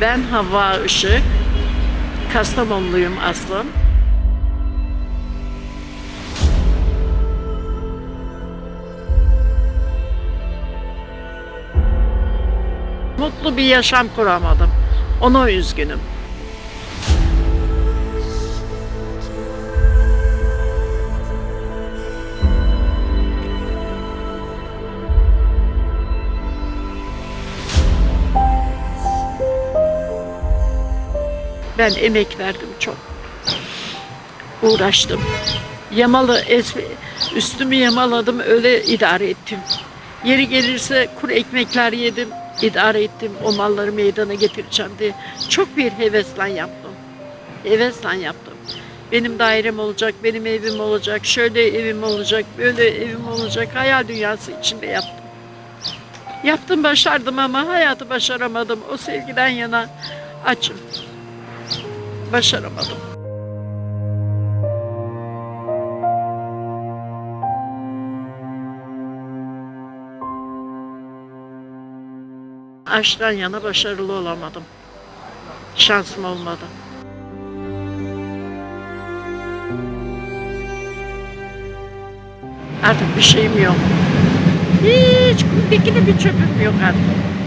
Ben Havva Işık. Kastamonluyum aslım. Mutlu bir yaşam kuramadım. Ona üzgünüm. Ben emek verdim çok. Uğraştım. Yamalı, üstümü yamaladım, öyle idare ettim. Yeri gelirse kuru ekmekler yedim, idare ettim. O malları meydana getireceğim diye. Çok bir hevesle yaptım. Hevesle yaptım. Benim dairem olacak, benim evim olacak, şöyle evim olacak, böyle evim olacak. Hayal dünyası içinde yaptım. Yaptım, başardım ama hayatı başaramadım. O sevgiden yana açım. Başaramadım. Aşktan yana başarılı olamadım. Şansım olmadı. Artık bir şeyim yok. Hiç dikili bir çöpüm yok artık.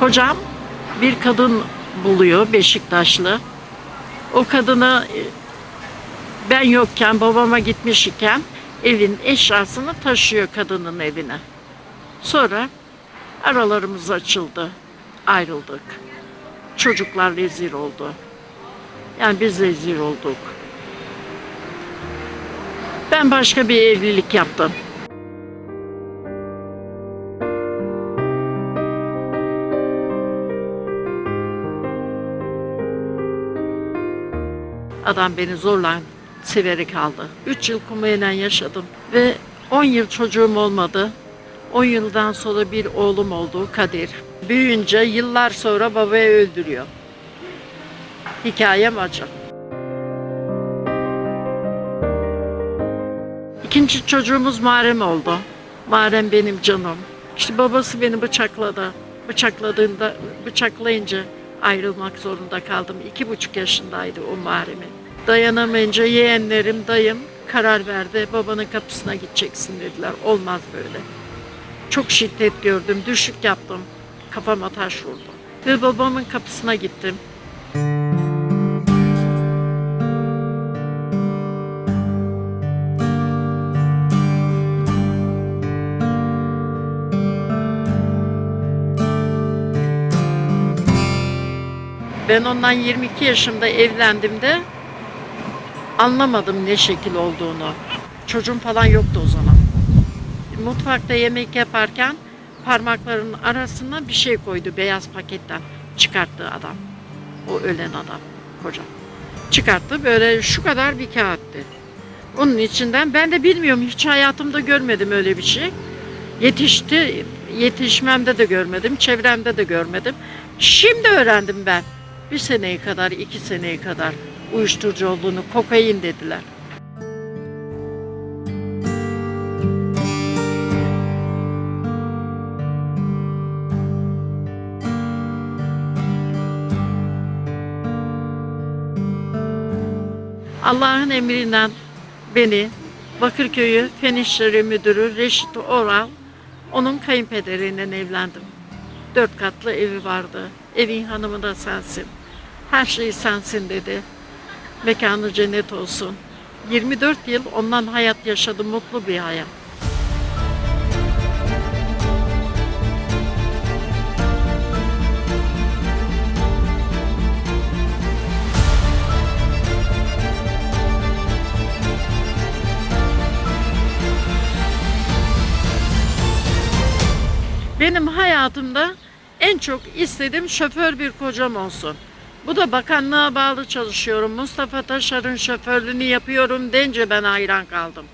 Kocam bir kadın buluyor Beşiktaşlı. O kadını e, ben yokken babama gitmiş iken evin eşyasını taşıyor kadının evine. Sonra aralarımız açıldı. Ayrıldık. Çocuklar rezil oldu. Yani biz rezil olduk. Ben başka bir evlilik yaptım. Adam beni zorla severek aldı. Üç yıl kumuyla yaşadım ve 10 yıl çocuğum olmadı. 10 yıldan sonra bir oğlum oldu Kadir. Büyüyünce yıllar sonra babayı öldürüyor. Hikayem acı. İkinci çocuğumuz Muharrem oldu. Muharrem benim canım. İşte babası beni bıçakladı. Bıçakladığında, bıçaklayınca ayrılmak zorunda kaldım. İki buçuk yaşındaydı o Muharrem'in. Dayanamayınca yeğenlerim, dayım karar verdi. Babanın kapısına gideceksin dediler. Olmaz böyle. Çok şiddet gördüm, düşük yaptım. Kafama taş vurdu. Ve babamın kapısına gittim. Ben ondan 22 yaşımda evlendiğimde anlamadım ne şekil olduğunu. Çocuğum falan yoktu o zaman. Mutfakta yemek yaparken parmaklarının arasına bir şey koydu beyaz paketten çıkarttı adam. O ölen adam kocam. Çıkarttı böyle şu kadar bir kağıttı. Onun içinden ben de bilmiyorum hiç hayatımda görmedim öyle bir şey. Yetişti, yetişmemde de görmedim, çevremde de görmedim. Şimdi öğrendim ben. Bir seneye kadar, iki seneye kadar uyuşturucu olduğunu, kokain dediler. Allah'ın emrinden beni Bakırköy'ü Fen İşleri Müdürü Reşit Oral onun kayınpederiyle evlendim. Dört katlı evi vardı. Evin hanımı da sensin. Her şey sensin dedi. Mekanı cennet olsun. 24 yıl ondan hayat yaşadım. Mutlu bir hayat. Benim hayatımda en çok istediğim şoför bir kocam olsun. Bu da bakanlığa bağlı çalışıyorum. Mustafa Taşar'ın şoförlüğünü yapıyorum deyince ben hayran kaldım.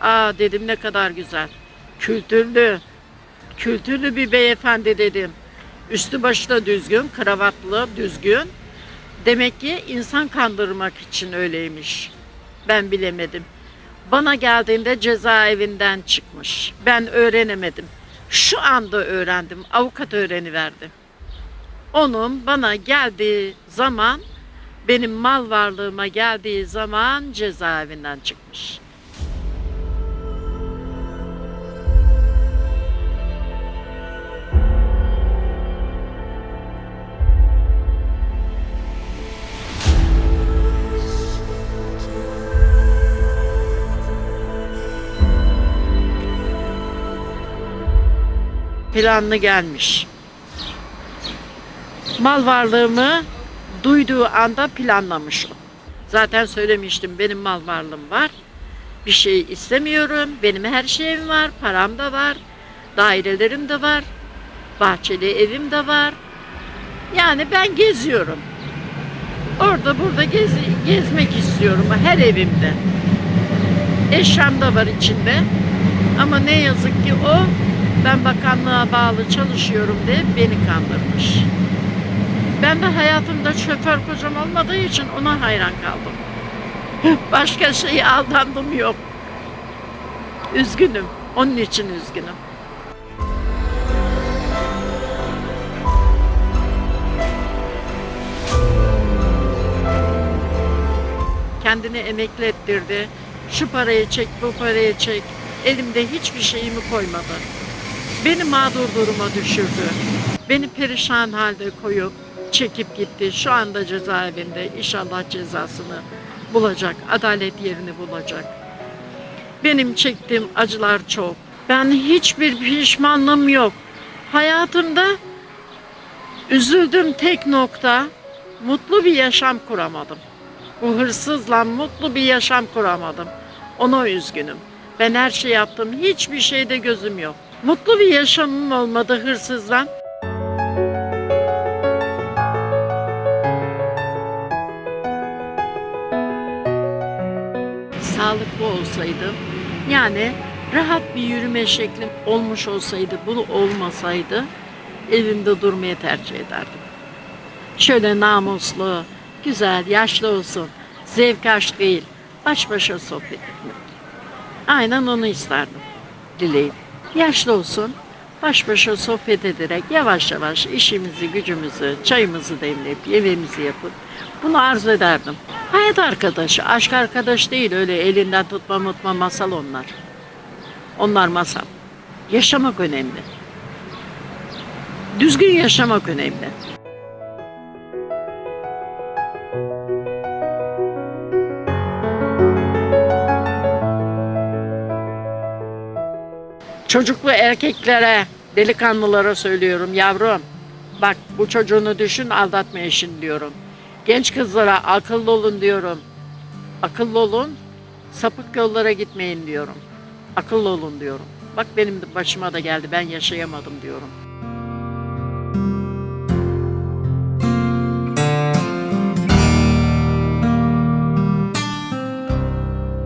Aa dedim ne kadar güzel. Kültürlü, kültürlü bir beyefendi dedim. Üstü başı da düzgün, kravatlı, düzgün. Demek ki insan kandırmak için öyleymiş. Ben bilemedim. Bana geldiğinde cezaevinden çıkmış. Ben öğrenemedim. Şu anda öğrendim. Avukat öğreniverdi. Onun bana geldiği zaman benim mal varlığıma geldiği zaman cezaevinden çıkmış. Planlı gelmiş. Mal varlığımı duyduğu anda planlamış o. Zaten söylemiştim benim mal varlığım var. Bir şey istemiyorum. Benim her şeyim var. Param da var. Dairelerim de var. Bahçeli evim de var. Yani ben geziyorum. Orada burada gez, gezmek istiyorum her evimde. Eşyam da var içinde. Ama ne yazık ki o ben bakanlığa bağlı çalışıyorum diye beni kandırmış. Ben de hayatımda şoför kocam olmadığı için ona hayran kaldım. Başka şeye aldandım yok. Üzgünüm. Onun için üzgünüm. Kendini emekli ettirdi. Şu parayı çek, bu parayı çek. Elimde hiçbir şeyimi koymadı. Beni mağdur duruma düşürdü. Beni perişan halde koyup çekip gitti. Şu anda cezaevinde inşallah cezasını bulacak. Adalet yerini bulacak. Benim çektiğim acılar çok. Ben hiçbir pişmanlığım yok. Hayatımda üzüldüğüm tek nokta mutlu bir yaşam kuramadım. Bu hırsızla mutlu bir yaşam kuramadım. Ona üzgünüm. Ben her şey yaptım. Hiçbir şeyde gözüm yok. Mutlu bir yaşamım olmadı hırsızla. Olsaydım, yani rahat bir yürüme şeklim olmuş olsaydı, bu olmasaydı evimde durmayı tercih ederdim. Şöyle namuslu, güzel, yaşlı olsun, zevk aşk değil, baş başa sohbet etmek. Aynen onu isterdim, dileğim. Yaşlı olsun, baş başa sohbet ederek yavaş yavaş işimizi, gücümüzü, çayımızı demleyip, yemeğimizi yapıp bunu arzu ederdim. Hayat arkadaşı, aşk arkadaş değil öyle elinden tutma mutma masal onlar. Onlar masal. Yaşamak önemli. Düzgün yaşamak önemli. Çocuklu erkeklere, delikanlılara söylüyorum yavrum. Bak bu çocuğunu düşün aldatma eşin diyorum. Genç kızlara akıllı olun diyorum. Akıllı olun, sapık yollara gitmeyin diyorum. Akıllı olun diyorum. Bak benim başıma da geldi ben yaşayamadım diyorum.